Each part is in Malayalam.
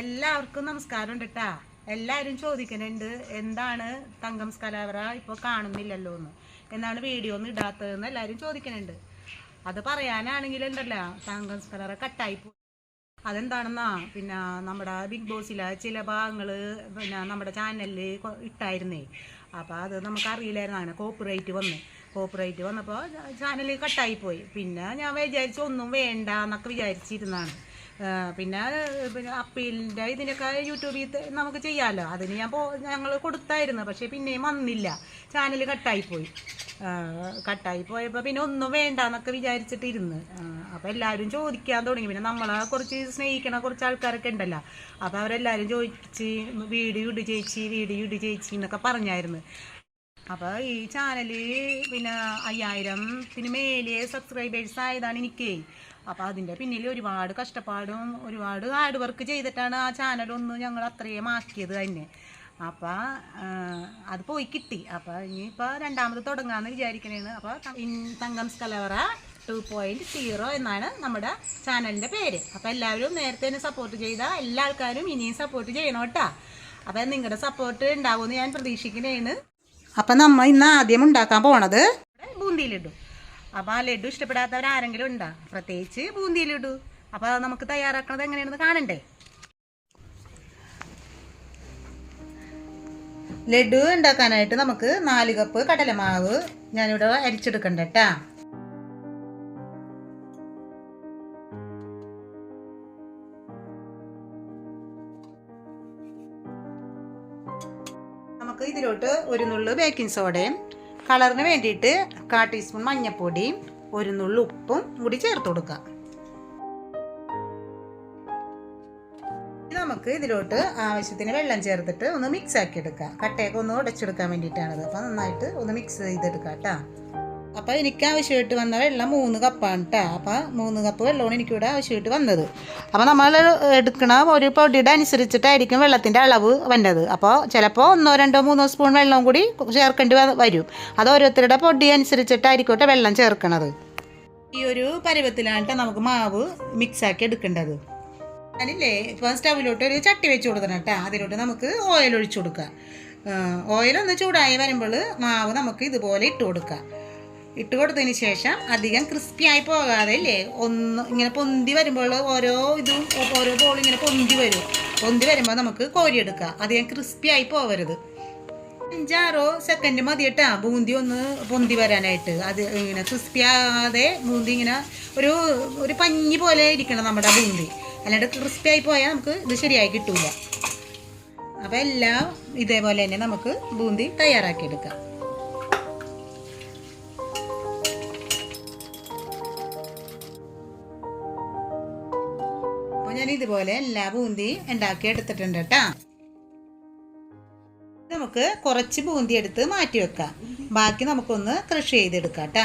എല്ലാവർക്കും നമസ്കാരം ഉണ്ട് കേട്ടാ എല്ലാവരും ചോദിക്കുന്നുണ്ട് എന്താണ് തങ്കം സ്കലാവറ ഇപ്പോൾ കാണുന്നില്ലല്ലോ എന്ന്. എന്നാണ് വീഡിയോ ഒന്നും ഇടാത്തതെന്ന് എല്ലാവരും ചോദിക്കുന്നുണ്ട്. അത് പറയാനാണെങ്കിൽ ഉണ്ടല്ലോ തങ്കം സ്കലറ കട്ടായി പോയി അതെന്താണെന്നാ പിന്നെ നമ്മുടെ ബിഗ് ബോസിലെ ചില ഭാഗങ്ങൾ പിന്നെ നമ്മുടെ ചാനലിൽ ഇട്ടായിരുന്നേ. അപ്പോൾ അത് നമുക്ക് അറിയില്ലായിരുന്നു അങ്ങനെ കോപ്പിറൈറ്റ് വന്ന്. കോപ്പറേറ്റ് വന്നപ്പോൾ ചാനൽ കട്ടായി പോയി. പിന്നെ ഞാൻ വിചാരിച്ചു ഒന്നും വേണ്ട എന്നൊക്കെ വിചാരിച്ചിരുന്നാണ് പിന്നെ പിന്നെ അപ്പീലിന്റെ ഇതിനൊക്കെ യൂട്യൂബിൽ നമുക്ക് ചെയ്യാമല്ലോ അതിന് ഞാൻ പോ ഞങ്ങൾ കൊടുത്തായിരുന്നു പക്ഷേ പിന്നെയും വന്നില്ല. ചാനൽ കട്ടായിപ്പോയി. കട്ടായി പോയപ്പോൾ പിന്നെ ഒന്നും വേണ്ട എന്നൊക്കെ വിചാരിച്ചിട്ടിരുന്ന് അപ്പോൾ എല്ലാവരും ചോദിക്കാൻ തുടങ്ങി. പിന്നെ നമ്മളെ കുറച്ച് സ്നേഹിക്കണ കുറച്ച് ആൾക്കാരൊക്കെ ഉണ്ടല്ലോ. അപ്പോൾ അവരെല്ലാവരും ചോദിച്ച് വീഡിയോ ഇട് ചേച്ചി വീഡിയോ ഇട് ചേച്ചി എന്നൊക്കെ പറഞ്ഞായിരുന്നു. അപ്പോൾ ഈ ചാനൽ പിന്നെ അയ്യായിരത്തിന് മേലെ സബ്സ്ക്രൈബേഴ്സ് ആയതാണ് എനിക്ക്. അപ്പോൾ അതിന്റെ പിന്നിൽ ഒരുപാട് കഷ്ടപ്പാടും ഒരുപാട് ഹാർഡ് വർക്ക് ചെയ്തിട്ടാണ് ആ ചാനൽ ഒന്ന് ഞങ്ങൾ അത്രയും ആക്കിയത് തന്നെ. അപ്പോൾ അത് പോയി കിട്ടി. അപ്പോൾ ഇനിയിപ്പോൾ രണ്ടാമത് തുടങ്ങാമെന്ന് വിചാരിക്കണേന്ന് അപ്പോൾ തങ്കം സ്കലവറ ടു പോയിന്റ് സീറോ എന്നാണ് നമ്മുടെ ചാനലിന്റെ പേര്. അപ്പോൾ എല്ലാവരും നേരത്തെ തന്നെ സപ്പോർട്ട് ചെയ്ത എല്ലാ ആൾക്കാരും ഇനിയും സപ്പോർട്ട് ചെയ്യണം കേട്ടോ. അപ്പോൾ നിങ്ങളുടെ സപ്പോർട്ട് ഉണ്ടാവുമെന്ന് ഞാൻ പ്രതീക്ഷിക്കുന്നതാണ് അപ്പം നമ്മ ഇന്ന് ആദ്യം ഉണ്ടാക്കാൻ പോണത് ബൂന്തിയിലിടും. അപ്പോൾ ആ ലഡു ഇഷ്ടപ്പെടാത്തവർ ആരെങ്കിലും ഉണ്ടോ? പ്രത്യേകിച്ച് ബൂന്തി ലഡു. അപ്പോൾ അത് നമുക്ക് തയ്യാറാക്കണത് എങ്ങനെയാണെന്ന് കാണണ്ടേ? ലഡു ഉണ്ടാക്കാനായിട്ട് നമുക്ക് നാല് കപ്പ് കടലമാവ് ഞാനിവിടെ അരിച്ചെടുക്കണ്ട നമുക്ക് ഇതിലോട്ട് ഒരു നുള്ളു ബേക്കിംഗ് സോഡയും കളറിന് വേണ്ടിയിട്ട് കാ ടീസ്പൂൺ മഞ്ഞൾപ്പൊടിയും ഒരു നുള്ളു ഉപ്പും കൂടി ചേർത്ത് കൊടുക്കുക നമുക്ക് ഇതിലോട്ട് ആവശ്യത്തിന് വെള്ളം ചേർത്തിട്ട് ഒന്ന് മിക്സ് ആക്കി എടുക്കാം കട്ടയൊക്കെ ഒന്ന് ഉടച്ചെടുക്കാൻ വേണ്ടിയിട്ടാണത്. അപ്പം നന്നായിട്ട് ഒന്ന് മിക്സ് ചെയ്തെടുക്കാം കേട്ടോ. അപ്പോൾ എനിക്ക് ആവശ്യമായിട്ട് വന്ന വെള്ളം മൂന്ന് കപ്പാണ് കേട്ടോ അപ്പോൾ മൂന്ന് കപ്പ് വെള്ളമാണ് എനിക്കിവിടെ ആവശ്യമായിട്ട് വന്നത്. അപ്പോൾ നമ്മൾ എടുക്കണ ഒരു പൊടിയുടെ അനുസരിച്ചിട്ടായിരിക്കും വെള്ളത്തിന്റെ അളവ് വന്നത്. അപ്പോൾ ചിലപ്പോൾ ഒന്നോ രണ്ടോ മൂന്നോ സ്പൂൺ വെള്ളം കൂടി ചേർക്കേണ്ടി വരും. അത് ഓരോരുത്തരുടെ പൊടി അനുസരിച്ചിട്ടായിരിക്കട്ടെ വെള്ളം ചേർക്കണത്. ഈ ഒരു പരുവത്തിലാണ് നമുക്ക് മാവ് മിക്സാക്കി എടുക്കേണ്ടത്. ഞാനില്ലേ ഇപ്പോൾ സ്റ്റവിലോട്ട് ഒരു ചട്ടി വെച്ച് കൊടുക്കണം കേട്ടോ അതിലോട്ട് നമുക്ക് ഓയിൽ ഒഴിച്ചു കൊടുക്കുക ഓയിലൊന്ന് ചൂടായി വരുമ്പോൾ മാവ് നമുക്ക് ഇതുപോലെ ഇട്ട് കൊടുക്കാം. ഇട്ട് കൊടുത്തതിന് ശേഷം അധികം ക്രിസ്പി ആയി പോകാതെ അല്ലേ ഒന്ന് ഇങ്ങനെ പൊന്തി വരുമ്പോൾ ഓരോ ഇതും ഓരോ ബോളും ഇങ്ങനെ പൊന്തി വരും. പൊന്തി വരുമ്പോൾ നമുക്ക് കോരിയെടുക്കാം അധികം ക്രിസ്പി ആയി പോകരുത്. അഞ്ചാറോ സെക്കൻഡ് മതി കേട്ടാ. ബൂന്തി ഒന്ന് പൊന്തി വരാനായിട്ട്. അത് ഇങ്ങനെ ക്രിസ്പി ആകാതെ ബൂന്തി ഇങ്ങനെ ഒരു ഒരു പഞ്ഞി പോലെ ഇരിക്കണം നമ്മുടെ ബൂന്തി. അല്ലാണ്ട് ക്രിസ്പി ആയി പോയാൽ നമുക്ക് ഇത് ശരിയായി കിട്ടൂല. അപ്പോൾ എല്ലാം ഇതേപോലെ തന്നെ നമുക്ക് ബൂന്തി തയ്യാറാക്കിയെടുക്കാം ഞാൻ ഇതുപോലെ എല്ലാ ബൂന്തി ഉണ്ടാക്കി എടുത്തിട്ടുണ്ട് കേട്ടാ നമുക്ക് കുറച്ച് ബൂന്തി എടുത്ത് മാറ്റി വെക്കാം. ബാക്കി നമുക്കൊന്ന് കൃഷി ചെയ്തെടുക്കാം കേട്ടാ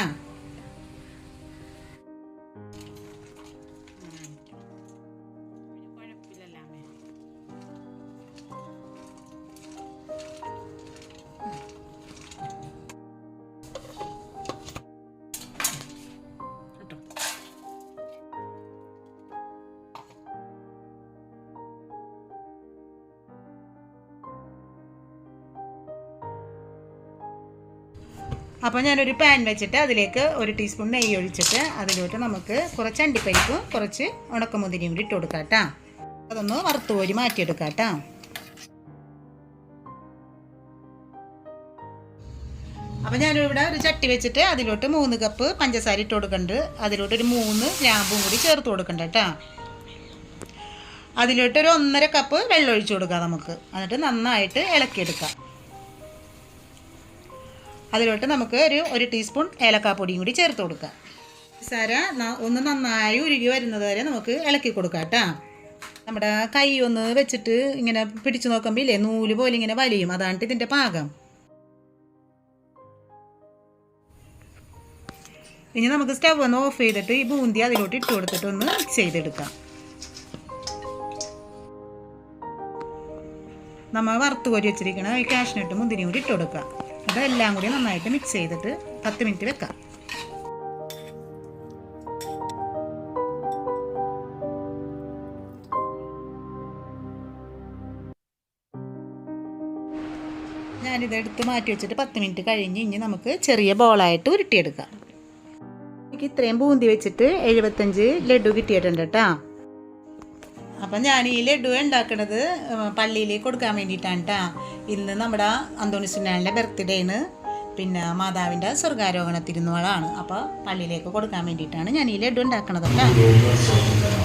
അപ്പോൾ ഞാനൊരു പാൻ വെച്ചിട്ട് അതിലേക്ക് ഒരു ടീസ്പൂൺ നെയ്യ് ഒഴിച്ചിട്ട് അതിലോട്ട് നമുക്ക് കുറച്ച് അണ്ടിപ്പരിപ്പും കുറച്ച് ഉണക്കമുതിരിയും കൂടി ഇട്ട് കൊടുക്കാം കേട്ടോ അതൊന്ന് വറുത്ത് കോരി മാറ്റിയെടുക്കാം കേട്ടോ അപ്പോൾ ഞാനിവിടെ ഒരു ചട്ടി വെച്ചിട്ട് അതിലോട്ട് മൂന്ന് കപ്പ് പഞ്ചസാര ഇട്ട് കൊടുക്കുന്നുണ്ട് അതിലോട്ട് ഒരു മൂന്ന് ഗ്രാമ്പും കൂടി ചേർത്ത് കൊടുക്കണ്ട കേട്ടോ അതിലോട്ട് ഒരു ഒന്നര കപ്പ് വെള്ളം ഒഴിച്ചു കൊടുക്കാം നമുക്ക്. എന്നിട്ട് നന്നായിട്ട് ഇളക്കിയെടുക്കാം. അതിലോട്ട് നമുക്ക് ഒരു ഒരു ടീസ്പൂൺ ഏലക്കാപ്പൊടിയും കൂടി ചേർത്ത് കൊടുക്കാം. സാര ഒന്ന് നന്നായി ഉരുകി വരുന്നത് വരെ നമുക്ക് ഇളക്കി കൊടുക്കാം കേട്ടോ. നമ്മുടെ കൈ ഒന്ന് വെച്ചിട്ട് ഇങ്ങനെ പിടിച്ചു നോക്കുമ്പോൾ ഇല്ലേ നൂൽ പോലെ ഇങ്ങനെ വലിയും. അതാണ് ഇതിന്റെ പാകം. ഇനി നമുക്ക് സ്റ്റവ് ഒന്ന് ഓഫ് ചെയ്തിട്ട് ഈ ബൂന്തി അതിലോട്ട് ഇട്ട് കൊടുത്തിട്ട് ഒന്ന് മിക്സ് ചെയ്തെടുക്കാം. നമ്മൾ വറുത്ത് കോരി വെച്ചിരിക്കണം ഈ കാഷ്നട്ട് മുന്തിരി കൂടി ഇട്ട് കൊടുക്കുക ഇതെല്ലാം കൂടി നന്നായിട്ട് മിക്സ് ചെയ്തിട്ട് പത്ത് മിനിറ്റ് വെക്കാം. ഞാനിത് എടുത്ത് മാറ്റി വെച്ചിട്ട് പത്ത് മിനിറ്റ് കഴിഞ്ഞ് ഇനി നമുക്ക് ചെറിയ ബോളായിട്ട് ഉരുട്ടിയെടുക്കാം. എനിക്ക് ഇത്രയും ബൂന്തി വെച്ചിട്ട് എഴുപത്തഞ്ച് ലഡു കിട്ടിയിട്ടുണ്ട് കേട്ടോ. അപ്പം ഞാൻ ഈ ലഡു ഉണ്ടാക്കണത് പള്ളിയിലേക്ക് കൊടുക്കാൻ വേണ്ടിയിട്ടാണ് കേട്ടോ ഇന്ന് നമ്മുടെ അന്തോണിസുനാലിന്റെ ബർത്ത്ഡേ ആണ് പിന്നെ മാതാവിന്റെ സ്വർഗാരോഹണ തിരുന്നാളാണ് അപ്പോൾ പള്ളിയിലേക്ക് കൊടുക്കാൻ വേണ്ടിയിട്ടാണ് ഞാൻ ഈ ലഡു ഉണ്ടാക്കണത് കേട്ടോ